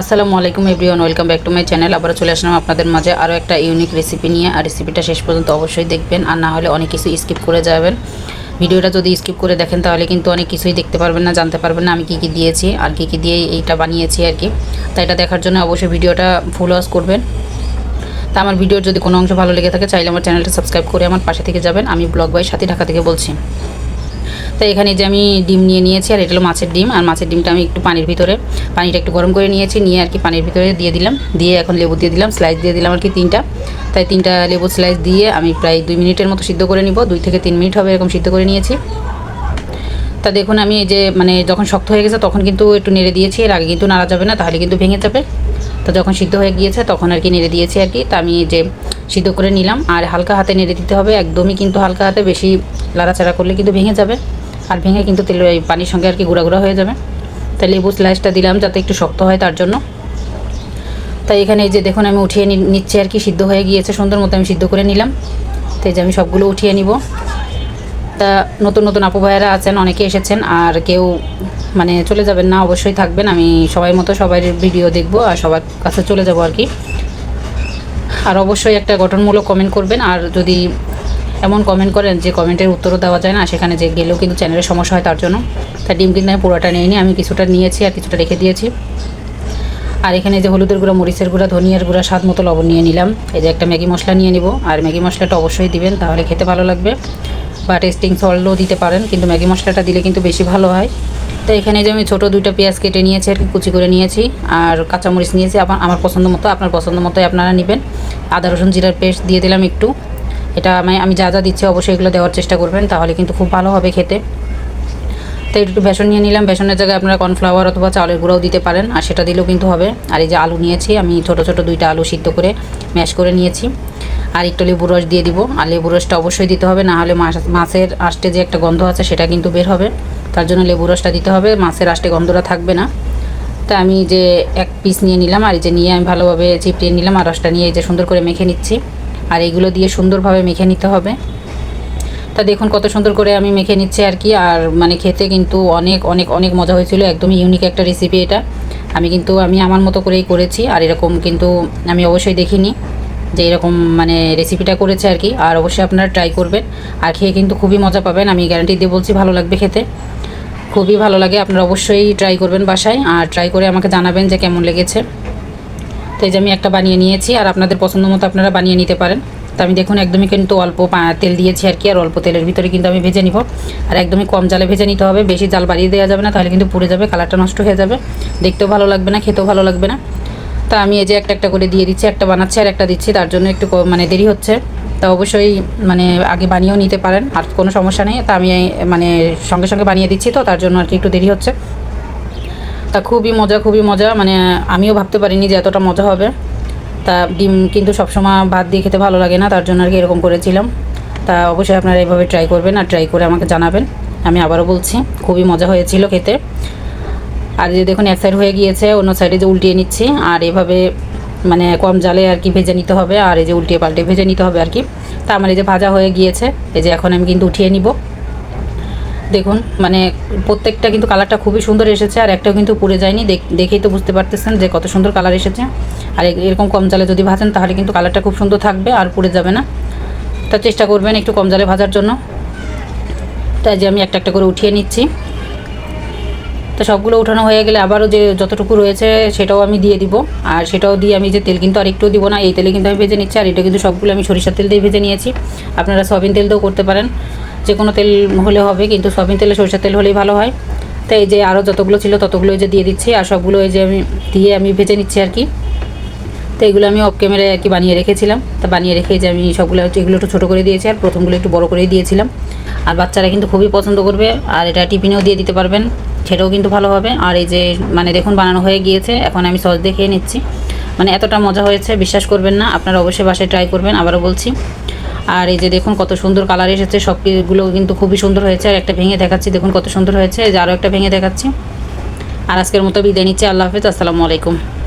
আসসালামু আলাইকুম everyone, welcome back to my channel. আবার চলে আসলাম আপনাদের মাঝে আরও একটা ইউনিক রেসিপি নিয়ে। আর রেসিপিটা শেষ পর্যন্ত অবশ্যই দেখবেন, আর না হলে অনেক কিছু স্কিপ করে যাবেন। ভিডিওটা যদি স্কিপ করে দেখেন, তাহলে কিন্তু অনেক কিছুই দেখতে পারবেন না, জানতে পারবেন না আমি কী কী দিয়েছি, আর কী কী দিয়ে এইটা বানিয়েছি আর কি। তাই এটা দেখার জন্য অবশ্যই ভিডিওটা ফুল ওয়াশ করবেন। তা আমার ভিডিওর যদি কোনো অংশ ভালো লেগে থাকে, চাইলে আমার চ্যানেলটা সাবস্ক্রাইব করে আমার পাশে থেকে যাবেন। আমি ব্লগ বাই সাথী ঢাকা থেকে বলছি। তাই এখানে যে আমি ডিম নিয়ে নিয়েছি, আর এটা হলো মাছের ডিম। আর মাছের ডিমটা আমি একটু পানির ভিতরে, পানিটা একটু গরম করে নিয়েছি, নিয়ে আর কি পানির ভিতরে দিয়ে দিলাম। দিয়ে এখন লেবু দিয়ে দিলাম স্লাইস দিয়ে দিলাম আর কি তিনটা। তাই তিনটা লেবু স্লাইস দিয়ে আমি প্রায় দুই মিনিটের মতো সিদ্ধ করে নিব। দুই থেকে তিন মিনিট হবে এরকম সিদ্ধ করে নিয়েছি। তা দেখুন, আমি এই যে মানে যখন শক্ত হয়ে গেছে, তখন কিন্তু একটু নেড়ে দিয়েছি। এর আগে কিন্তু নাড়া যাবে না, তাহলে কিন্তু ভেঙে যাবে। তো যখন সিদ্ধ হয়ে গিয়েছে, তখন আর কি নেড়ে দিয়েছি আর কি। তা আমি যে সিদ্ধ করে নিলাম। আর হালকা হাতে নেড়ে দিতে হবে, একদমই কিন্তু হালকা হাতে, বেশি লাড়াচাড়া করলে কিন্তু ভেঙে যাবে। আর ভেঙে কিন্তু তেল এই পানির সঙ্গে আর কি গুঁড়া গুঁড়া হয়ে যাবে। তাই লেবু স্লাইসটা দিলাম যাতে একটু শক্ত হয় তার জন্য। তাই এখানে এই যে দেখুন আমি উঠিয়ে নিচ্ছি আর কি, সিদ্ধ হয়ে গিয়েছে, সুন্দর মতো আমি সিদ্ধ করে নিলাম। তো এই যে আমি সবগুলো উঠিয়ে নিব। তা নতুন নতুন আপু ভাইয়েরা আছেন, অনেকে এসেছেন, আর কেউ মানে চলে যাবেন না, অবশ্যই থাকবেন। আমি সবাই মতো সবাই ভিডিও দেখব আর সবার কাছে চলে যাব আর কি। আর অবশ্যই একটা গঠনমূলক কমেন্ট করবেন। আর যদি এমন কমেন্ট করেন যে কমেন্টের উত্তরও দেওয়া যায় না, সেখানে যে গেলেও কিন্তু চ্যানেলের সমস্যা হয় তার জন্য। তাই ডিম কিন্তু আমি পুরোটা নিইনি, আমি কিছুটা নিয়েছি আর কিছুটা রেখে দিয়েছি। আর এখানে যে হলুদের গুঁড়া, মরিচের গুঁড়া, ধনিয়ার গুঁড়া, স্বাদ মতো লবণ নিয়ে নিলাম। এই যে একটা ম্যাগি মশলা নিয়ে নিব, আর ম্যাগি মশলাটা অবশ্যই দিবেন, তাহলে খেতে ভালো লাগবে। বা টেস্টিং সল্টও দিতে পারেন, কিন্তু ম্যাগি মশলাটা দিলে কিন্তু বেশি ভালো হয়। তো এখানে যে আমি ছোটো দুইটা পেঁয়াজ কেটে নিয়েছি আর কি, কুচি করে নিয়েছি, আর কাঁচামরিচ নিয়েছি আমার পছন্দ মতো, আপনার পছন্দ মতোই আপনারা নেবেন। আদা, রসুন, জিরার পেস্ট দিয়ে দিলাম একটু। এটা আমি আমি যা যা দিচ্ছি অবশ্যই এগুলো দেওয়ার চেষ্টা করবেন, তাহলে কিন্তু খুব ভালো হবে খেতে। তো একটু বেসন নিয়ে নিলাম, বেসনের জায়গায় আপনারা কর্নফ্লাওয়ার অথবা চালের গুঁড়াও দিতে পারেন, আর সেটা দিলেও কিন্তু হবে। আর এই যে আলু নিয়েছি, আমি ছোট ছোট দুইটা আলু সিদ্ধ করে ম্যাশ করে নিয়েছি। আর একটু লেবু রস দিয়ে দিব, আর লেবু রসটা অবশ্যই দিতে হবে, না হলে মাছ, মাছের আষ্টে যে একটা গন্ধ আছে সেটা কিন্তু বের হবে। তার জন্য লেবু রসটা দিতে হবে, মাছের আষ্টে গন্ধটা থাকবে না। তা আমি যে এক পিস নিয়ে নিলাম, আর এই যে নিয়ে আমি ভালোভাবে চিপড়িয়ে নিলাম, আর রসটা নিয়ে এই যে সুন্দর করে মেখে নিচ্ছি। আর এইগুলো দিয়ে সুন্দরভাবে মেখে নিতে হবে। তা দেখুন কত সুন্দর করে আমি মেখে নিচ্ছি আর কি। আর মানে খেতে কিন্তু অনেক অনেক অনেক মজা হয়েছিল। একদমই ইউনিক একটা রেসিপি এটা। আমি কিন্তু, আমি আমার মতো করেই করেছি। আর এরকম কিন্তু আমি অবশ্যই দেখিনি যে এরকম মানে রেসিপিটা করেছে আর কি। আর অবশ্যই আপনারা ট্রাই করবেন। আর খেয়ে কিন্তু খুবই মজা পাবেন। আমি গ্যারান্টি দিয়ে বলছি ভালো লাগবে খেতে। খুবই ভালো লাগে। আপনারা অবশ্যই ট্রাই করবেন বাসায়। আর ট্রাই করে আমাকে জানাবেন যে কেমন লেগেছে। তো এই যে আমি একটা বানিয়ে নিয়েছি, আর আপনাদের পছন্দ মতো আপনারা বানিয়ে নিতে পারেন। তো আমি দেখুন, একদমই কিন্তু অল্প তেল দিয়েছি আর কি, আর অল্প তেলের ভিতরে কিন্তু আমি ভেজে নিব। আর একদমই কম জালে ভেজে নিতে হবে, বেশি জাল বাড়িয়ে দেওয়া যাবে না, তাহলে কিন্তু পুড়ে যাবে, কালারটা নষ্ট হয়ে যাবে। দেখতেও ভালো লাগবে না, খেতেও ভালো লাগবে না। তা আমি এই যে একটা একটা করে দিয়ে দিচ্ছি, একটা বানাচ্ছি আর একটা দিচ্ছি, তার জন্য একটু মানে দেরি হচ্ছে। তা অবশ্যই মানে আগে বানিয়েও নিতে পারেন, আর কোনো সমস্যা নেই। তা আমি মানে সঙ্গে সঙ্গে বানিয়ে দিচ্ছি তো, তার জন্য আর কি একটু দেরি হচ্ছে। তা খুবই মজা খুবই মজা। মানে আমিও ভাবতে পারিনি যে এতটা মজা হবে। তা ডিম কিন্তু সবসময় ভাত দিয়ে খেতে ভালো লাগে না, তার জন্য আর কি এরকম করেছিলাম। তা অবশ্যই আপনারা এইভাবে ট্রাই করবেন আর ট্রাই করে আমাকে জানাবেন। আমি আবারও বলছি, খুবই মজা হয়েছিল খেতে। আর যে দেখুন, এক সাইড হয়ে গিয়েছে, অন্য সাইডে যে উল্টিয়ে নিচ্ছি। আর এভাবে মানে কম জালে আর কি ভেজে নিতে হবে। আর এই যে উল্টিয়ে পাল্টে ভেজে নিতে হবে আর কি। তা আমার এই যে ভাজা হয়ে গিয়েছে, এই যে এখন আমি কিন্তু উঠিয়ে নিব। দেখুন মানে প্রত্যেকটা কিন্তু কালারটা খুবই সুন্দর এসেছে আর একটাও কিন্তু পুড়ে যায়নি। দেখ- দেখেই তো বুঝতে পারতেছেন যে কত সুন্দর কালার এসেছে। আর এরকম কম জালে যদি ভাজেন তাহলে কিন্তু কালারটা খুব সুন্দর থাকবে আর পুড়ে যাবে না। তা চেষ্টা করবেন একটু কম জালে ভাজার জন্য। তাই যে আমি একটা একটা করে উঠিয়ে নিচ্ছি। তো সবগুলো উঠানো হয়ে গেলে আবারও যে যতটুকু রয়েছে সেটাও আমি দিয়ে দিব। আর সেটাও দিয়ে আমি যে তেল কিন্তু আর একটুও দিব না, এই তেলে কিন্তু আমি ভেজে নিচ্ছি। আর এটা কিন্তু সবগুলো আমি সরিষার তেল দিয়ে ভেজে নিয়েছি। আপনারা সয়াবিন তেল দিয়েও করতে পারেন। যে কোনো তেল হলে হবে, কিন্তু সয়াবিন তেলে সরিষার তেল হলেই ভালো হয়। তো এই যে আরও যতগুলো ছিল ততগুলো এই যে দিয়ে দিচ্ছি, আর সবগুলো এই যে আমি দিয়ে আমি ভেজে নিচ্ছি আর কি। তো এগুলো আমি অফ ক্যামেরায় আর কি বানিয়ে রেখেছিলাম। তা বানিয়ে রেখে যে আমি সবগুলো এগুলো একটু ছোটো করে দিয়েছি, আর প্রথমগুলো একটু বড় করেই দিয়েছিলাম। আর বাচ্চারা কিন্তু খুবই পছন্দ করবে, আর এটা টিফিনেও দিয়ে দিতে পারবেন সেটাও কিন্তু ভালো হবে। আর এই যে মানে দেখুন বানানো হয়ে গিয়েছে, এখন আমি সস দিয়ে খেয়ে নিচ্ছি। মানে এতটা মজা হয়েছে, বিশ্বাস করবেন না, আপনারা অবশ্যই বাসায় ট্রাই করবেন, আবারও বলছি। আর এই যে দেখুন কত সুন্দর কালার এসেছে সবগুলো কিন্তু খুবই সুন্দর হয়েছে। আর একটা ভেঙে দেখাচ্ছি, দেখুন কত সুন্দর হয়েছে আরও একটা ভেঙে দেখাচ্ছি। আর আজকের মতো বিদায় নিচ্ছি, আল্লাহ হাফিজ, আসসালামু আলাইকুম।